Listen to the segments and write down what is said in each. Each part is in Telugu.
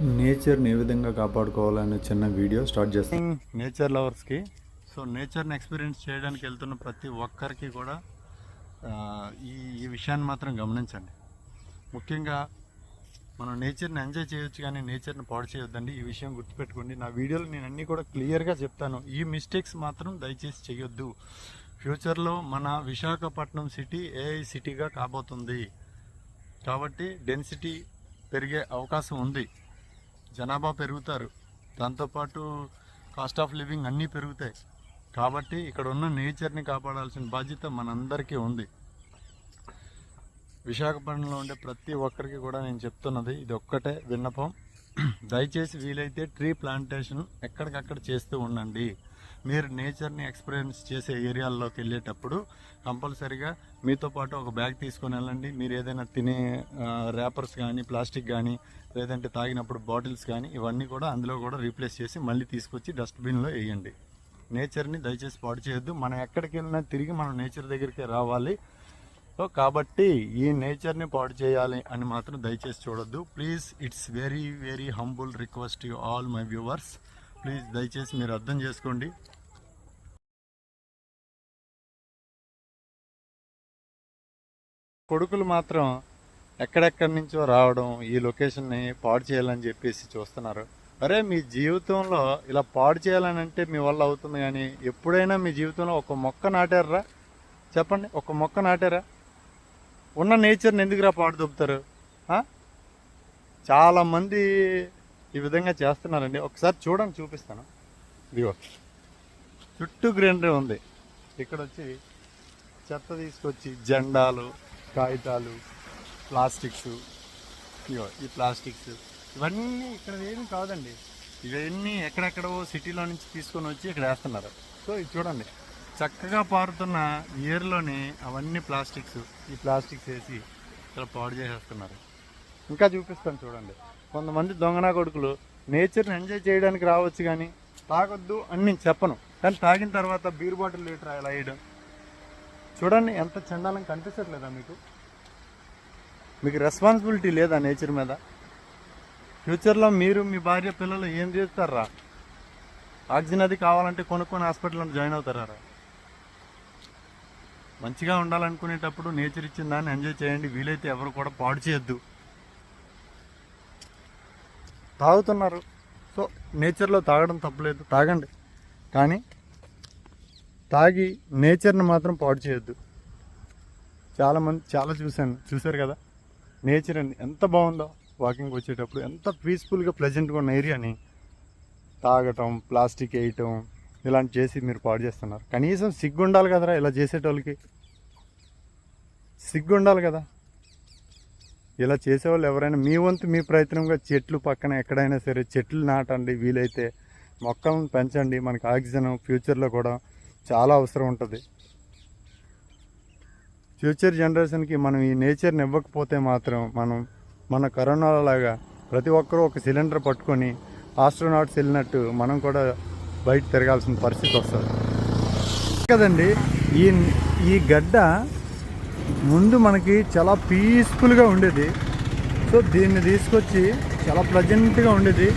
నేచర్ని ఏ విధంగా కాపాడుకోవాలనే చిన్న వీడియో స్టార్ట్ చేస్తాం. నేచర్ లవర్స్కి సో నేచర్ని ఎక్స్పీరియన్స్ చేయడానికి వెళ్తున్న ప్రతి ఒక్కరికి కూడా ఈ ఈ విషయాన్ని మాత్రం గమనించండి. ముఖ్యంగా మనం నేచర్ని ఎంజాయ్ చేయొచ్చు కానీ నేచర్ని పాడు చేయొద్దండి. ఈ విషయం గుర్తుపెట్టుకోండి. నా వీడియోలో నేను అన్నీ కూడా క్లియర్గా చెప్తాను. ఈ మిస్టేక్స్ మాత్రం దయచేసి చేయొద్దు. ఫ్యూచర్లో మన విశాఖపట్నం సిటీ ఏఐ సిటీగా కాబోతుంది. కాబట్టి డెన్సిటీ పెరిగే అవకాశం ఉంది. జనాభా పెరుగుతారు. దాంతోపాటు కాస్ట్ ఆఫ్ లివింగ్ అన్నీ పెరుగుతాయి. కాబట్టి ఇక్కడ ఉన్న నేచర్ని కాపాడాల్సిన బాధ్యత మనందరికీ ఉంది. విశాఖపట్నంలో ఉండే ప్రతి ఒక్కరికి కూడా నేను చెప్తున్నది ఇది ఒక్కటే విన్నపం. దయచేసి వీలైతే ట్రీ ప్లాంటేషన్ ఎక్కడికక్కడ చేస్తూ ఉండండి. మీరు నేచర్ని ఎక్స్పీరియన్స్ చేసే ఏరియాల్లోకి వెళ్ళేటప్పుడు కంపల్సరీగా మీతో పాటు ఒక బ్యాగ్ తీసుకొని వెళ్ళండి. మీరు ఏదైనా తినే ర్యాపర్స్ కానీ ప్లాస్టిక్ కానీ లేదంటే తాగినప్పుడు బాటిల్స్ కానీ ఇవన్నీ కూడా అందులో కూడా రీప్లేస్ చేసి మళ్ళీ తీసుకొచ్చి డస్ట్బిన్లో వేయండి. నేచర్ని దయచేసి పాడు చేయొద్దు. మనం ఎక్కడికి వెళ్ళినా తిరిగి మనం నేచర్ దగ్గరికి రావాలి. సో కాబట్టి ఈ నేచర్ని పాడు చేయాలి అని మాత్రం దయచేసి చూడొద్దు. Please it's very very humble request you all my viewers. Please దయచేసి మీరు అర్థం చేసుకోండి. కొడుకులు మాత్రం ఎక్కడెక్కడి నుంచో రావడం ఈ లొకేషన్ని పాడు చేయాలని చెప్పేసి చూస్తున్నారు. అరే మీ జీవితంలో ఇలా పాడు చేయాలని అంటే మీ వల్ల అవుతుంది కానీ ఎప్పుడైనా మీ జీవితంలో ఒక మొక్క నాటారా? చెప్పండి ఒక మొక్క నాటారా? ఉన్న నేచర్ని ఎందుకురా పాడు దొబ్బుతారు? చాలామంది ఈ విధంగా చేస్తున్నారండి. ఒకసారి చూడండి చూపిస్తాను. ఇదిగో చుట్టూ గ్రీనరీ ఉంది. ఇక్కడ వచ్చి చెత్త తీసుకొచ్చి జెండాలు కాగితాలు ప్లాస్టిక్స్ ఇగో ఈ ప్లాస్టిక్స్. ఇవన్నీ ఇక్కడ ఏమి కాదండి. ఇవన్నీ ఎక్కడెక్కడో సిటీలో నుంచి తీసుకొని వచ్చి ఇక్కడ వేస్తున్నారు. సో ఇది చూడండి. చక్కగా పారుతున్న ఏర్లోని అవన్నీ ప్లాస్టిక్స్ ఈ ప్లాస్టిక్స్ వేసి ఇక్కడ పాడు చేసేస్తున్నారు. ఇంకా చూపిస్తాను చూడండి. కొంతమంది దొంగనా కొడుకులు నేచర్ని ఎంజాయ్ చేయడానికి రావచ్చు కానీ తాగొద్దు అని నేను చెప్పను. కానీ తాగిన తర్వాత బీర్ బాటిల్ లీటర్ అలా వేయడం చూడండి ఎంత చండాలం కనిపించట్లేదా మీకు? మీకు రెస్పాన్సిబిలిటీ లేదా నేచర్ మీద? ఫ్యూచర్లో మీరు మీ భార్య పిల్లలు ఏం చేస్తారా? ఆక్సిజన్ అది కావాలంటే కొనుక్కొని హాస్పిటల్లో జాయిన్ అవుతారా మంచిగా ఉండాలనుకునేటప్పుడు నేచర్ ఇచ్చిన దాన్ని ఎంజాయ్ చేయండి. వీలైతే ఎవరు కూడా పాడు చేయొద్దు. తాగుతున్నారు. సో నేచర్లో తాగడం తప్పలేదు. తాగండి. కానీ తాగి నేచర్ని మాత్రం పాడు చేయొద్దు. చాలామంది చాలా చూశాను. చూశారు కదా? నేచర్ అని ఎంత బాగుందో వాకింగ్ వచ్చేటప్పుడు. ఎంత పీస్ఫుల్గా ప్లెజెంట్గా ఉన్న ఏరియాని తాగటం ప్లాస్టిక్ వేయటం ఇలాంటి చేసి మీరు పాడు చేస్తున్నారు. కనీసం సిగ్గు ఉండాలి కదరా ఇలా చేసేటోళ్ళకి? సిగ్గు ఉండాలి కదా? ఇలా చేసేవాళ్ళు ఎవరైనా మీ వంతు మీ ప్రయత్నంగా చెట్లు పక్కన ఎక్కడైనా సరే చెట్లు నాటండి వీలైతే. మొక్కలను పెంచండి. మనకు ఆక్సిజన్ ఫ్యూచర్లో కూడా చాలా అవసరం ఉంటుంది. ఫ్యూచర్ జనరేషన్కి మనం ఈ నేచర్ని ఇవ్వకపోతే మాత్రం మనం మన కరోనా లాగా ప్రతి ఒక్కరూ ఒక సిలిండర్ పట్టుకొని ఆస్ట్రోనాట్స్ వెళ్ళినట్టు మనం కూడా బయట తిరగాల్సిన పరిస్థితి వస్తుంది. కదండి ఈ ఈ గడ్డ ముందు మనకి చాలా పీస్ఫుల్గా ఉండేది. సో దీన్ని తీసుకొచ్చి చాలా ప్లజెంట్గా ఉండేది.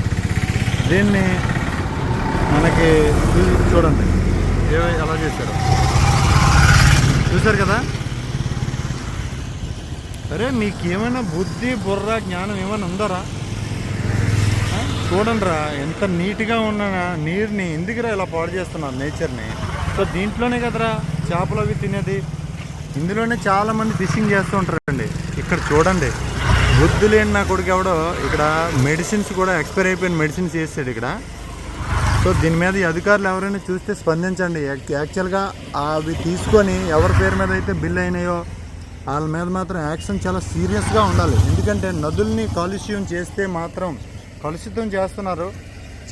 దీన్ని మనకి చూడండి. ఏ ఎలా చేశారు? చూశారు కదా? అరే మీకు ఏమైనా బుద్ధి బుర్ర జ్ఞానం ఏమైనా ఉందరా? చూడండిరా ఎంత నీట్గా ఉన్న నీరుని ఎందుకురా ఇలా పాడు చేస్తున్నారు నేచర్ని? సో దీంట్లోనే కదరా చేపలు అవి తినేది. ఇందులోనే చాలామంది ఫిషింగ్ చేస్తూ ఉంటారండి. ఇక్కడ చూడండి. బుద్ధి లేని నా కొడుకు ఎవడో ఇక్కడ మెడిసిన్స్ కూడా ఎక్స్పైర్ అయిపోయిన మెడిసిన్స్ వేస్తాడు ఇక్కడ. సో దీని మీద ఈ అధికారులు ఎవరైనా చూస్తే స్పందించండి. యాక్చువల్గా అవి తీసుకొని ఎవరి పేరు మీద అయితే బిల్ అయినాయో వాళ్ళ మీద మాత్రం యాక్షన్ చాలా సీరియస్గా ఉండాలి. ఎందుకంటే నదుల్ని కాలుష్యం చేస్తే మాత్రం కలుషితం చేస్తున్నారు.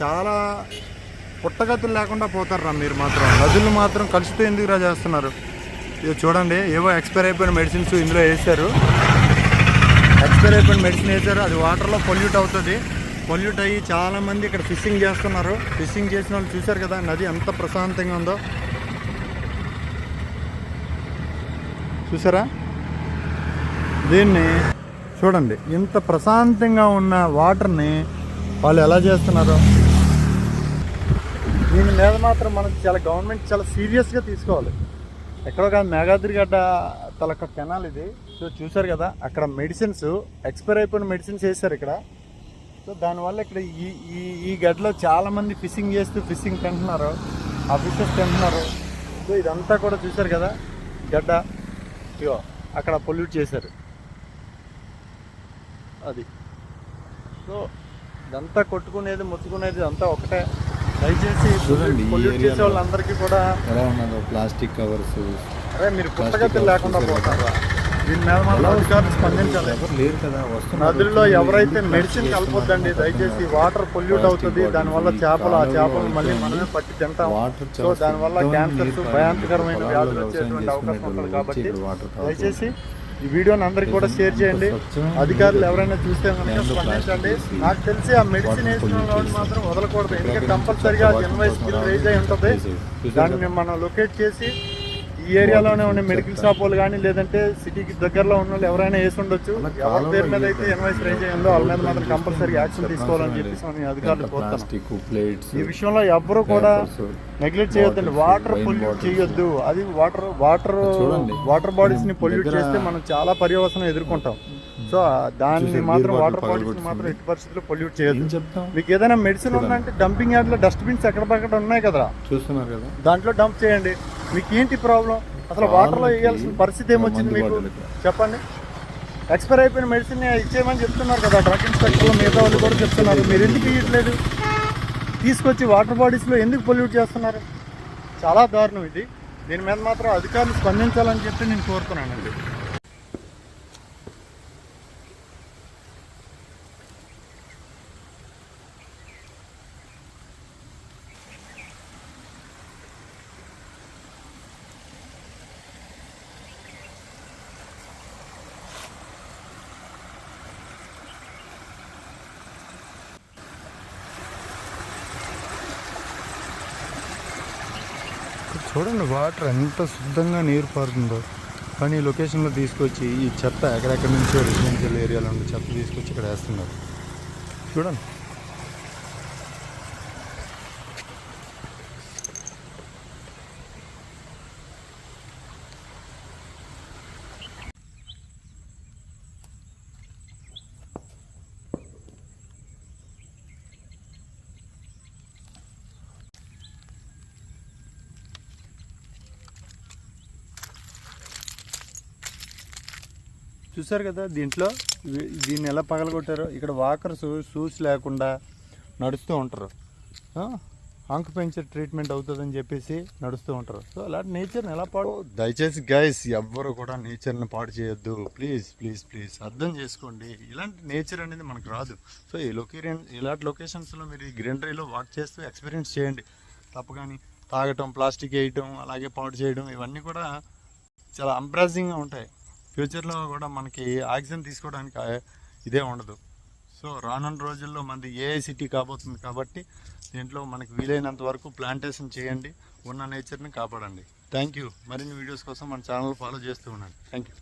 చాలా పుట్టగతులు లేకుండా పోతారా మీరు మాత్రం. నదులు మాత్రం కలుషితం ఎందుకురా చేస్తున్నారు? ఇది చూడండి ఏవో ఎక్స్పైర్ అయిపోయిన మెడిసిన్స్ ఇందులో వేశారు. ఎక్స్పైర్ అయిపోయిన మెడిసిన్ వేశారు. అది వాటర్లో పొల్యూట్ అవుతుంది. పొల్యూట్ అయ్యి చాలామంది ఇక్కడ ఫిషింగ్ చేస్తున్నారు. ఫిషింగ్ చేసిన వాళ్ళు చూశారు కదా నది ఎంత ప్రశాంతంగా ఉందో. చూసారా దీన్ని చూడండి ఇంత ప్రశాంతంగా ఉన్న వాటర్ని వాళ్ళు ఎలా చేస్తున్నారు? దీని మీద మాత్రం మనం చాలా గవర్నమెంట్ చాలా సీరియస్గా తీసుకోవాలి. ఎక్కడో కాదు మేఘాద్రి గడ్డ తలక కెనాల్ ఇది. సో చూసారు కదా అక్కడ మెడిసిన్స్ ఎక్స్పైర్ అయిపోయిన మెడిసిన్స్ వేశారు ఇక్కడ. సో దానివల్ల ఇక్కడ ఈ ఈ ఈ గడ్డలో చాలా మంది ఫిషింగ్ చేస్తూ ఫిషింగ్ తింటున్నారు. ఆ ఫిషెస్ తింటున్నారు. సో ఇదంతా కూడా చూసారు కదా? గడ్డ. ఇగో అక్కడ పొల్యూట్ చేశారు. అది. సో ఇదంతా కొట్టుకునేది ముట్టుకునేది అంతా ఒకటే. దయచేసి చూడండి, ఈ పొల్యూట్ చేసే. వాళ్ళందరికీ కూడా ఎలా ఉన్నదో ప్లాస్టిక్ కవర్స్ అరే మీరు covers లేకుండా పోతారా? దీని మీద మాత్రం అధికారులు స్పందించాలి. కదా నదుల్లో ఎవరైతే మెడిసిన్ కలపొద్దండి దయచేసి వాటర్ పొల్యూట్ అవుతుంది దానివల్ల చేపలు ఆ చేపలు మళ్ళీ. మనమే పట్టి తింటాం. వాటర్ సో దానివల్ల క్యాన్సర్స్ భయంకరమైన తాగి వ్యాధులు వచ్చేటువంటి అవకాశం ఉంటుంది కాబట్టి. దయచేసి ఈ వీడియోని అందరికి కూడా షేర్ చేయండి. అధికారులు ఎవరైనా చూస్తే కనుక స్పందించండి. నాకు తెలిసి ఆ మెడిసిన్ వేసిన చేసి మాత్రం వదలకూడదు. ఎందుకంటే కంపల్సరిగా వాటర్ స్కిల్ రేజ్ అయి ఉంటుంది. దాన్ని? మనం లొకేట్ చేసి ఈ ఏరియాలోనే ఉండే మెడికల్ షాప్ వాళ్ళు కానీ లేదంటే సిటీకి దగ్గరలో ఉన్న వాళ్ళు ఎవరైనా వేసి ఉండొచ్చు. ఎవరి పేరు మీద అయితే ఎన్వైస్ రేజ్ అయ్యిందో వాళ్ళ మీద మాత్రం కంపల్సరీ యాక్షన్ తీసుకోవాలని. చెప్పేసి మనం అధికారులు కోరుతున్నాం. ఈ విషయంలో ఎవ్వరూ కూడా నెగ్లెక్ట్ చేయొద్దండి. Water pollute. చేయొద్దు. అది వాటర్ వాటర్. వాటర్ బాడీస్ని పొల్యూట్ చేస్తే మనం చాలా పర్యవసనం ఎదుర్కొంటాం. సో దాన్ని మాత్రం వాటర్ బాడీస్. మాత్రం ఎట్టి పరిస్థితుల్లో పొల్యూట్ చెప్తాం? మీకు ఏదైనా మెడిసిన్. ఉందంటే డంపింగ్ యార్డ్లో డస్ట్బిన్స్ ఎక్కడ పక్కడ ఉన్నాయి కదా చూస్తున్నారు కదా. దాంట్లో డంప్ చేయండి. మీకు ఏంటి ప్రాబ్లం? అసలు వాటర్లో వాళ్ళకి వేయాల్సిన పరిస్థితి ఏమొచ్చింది మీకు? చెప్పండి. ఎక్స్పైర్ అయిపోయిన మెడిసిన్ ఇచ్చేయమని చెప్తున్నారు కదా డ్రగ్ ఇన్స్పెక్టర్ మిగతా వాళ్ళు కూడా చెప్తున్నారు. మీరు ఎందుకు ఇవ్వట్లేదు తీసుకొచ్చి వాటర్ బాడీస్లో ఎందుకు పొల్యూట్ చేస్తున్నారు? చాలా దారుణం ఇది. దీని మీద మాత్రం అధికారులు స్పందించాలని చెప్పి నేను కోరుతున్నానండి. చూడండి వాటర్ ఎంత శుద్ధంగా నీరు పారుతుందో. కానీ ఈ లొకేషన్లో తీసుకొచ్చి ఈ చెత్త ఎక్కడెక్కడి నుంచో రెసిడెన్షియల్ ఏరియాలో ఉండే చెత్త తీసుకొచ్చి ఇక్కడ వేస్తున్నారు. చూడండి. చూసారు కదా దీంట్లో దీన్ని ఎలా పగలగొట్టారో? ఇక్కడ వాకర్స్ షూస్ లేకుండా నడుస్తూ ఉంటారు. ఆంకుపెంచర్ ట్రీట్మెంట్ అవుతుందని చెప్పేసి నడుస్తూ ఉంటారు. సో అలాంటి నేచర్ని ఎలా పాడు దయచేసి గైస్ ఎవ్వరు కూడా నేచర్ని పాడు చేయొద్దు. ప్లీజ్ ప్లీజ్ ప్లీజ్ అర్థం చేసుకోండి. ఇలాంటి నేచర్ అనేది మనకు రాదు. సో ఈ లొకేరియన్ ఇలాంటి లొకేషన్స్లో మీరు ఈ గ్రీనరీలో వాక్ చేస్తూ ఎక్స్పీరియన్స్ చేయండి. తప్ప కానీ తాగటం ప్లాస్టిక్ వేయటం అలాగే పాడు చేయడం ఇవన్నీ కూడా చాలా అంప్రాజింగ్గా ఉంటాయి. ఫ్యూచర్లో కూడా మనకి ఆక్సిజన్ తీసుకోవడానికి ఇదే ఉండదు. సో రానున్న రోజుల్లో మనది ఏ సిటీ కాబోతుంది కాబట్టి దీంట్లో మనకి వీలైనంత వరకు ప్లాంటేషన్ చేయండి ఉన్న నేచర్ని కాపాడండి. థ్యాంక్ యూ మరిన్ని వీడియోస్ కోసం మన ఛానల్ ఫాలో చేస్తూ ఉండండి. Thank you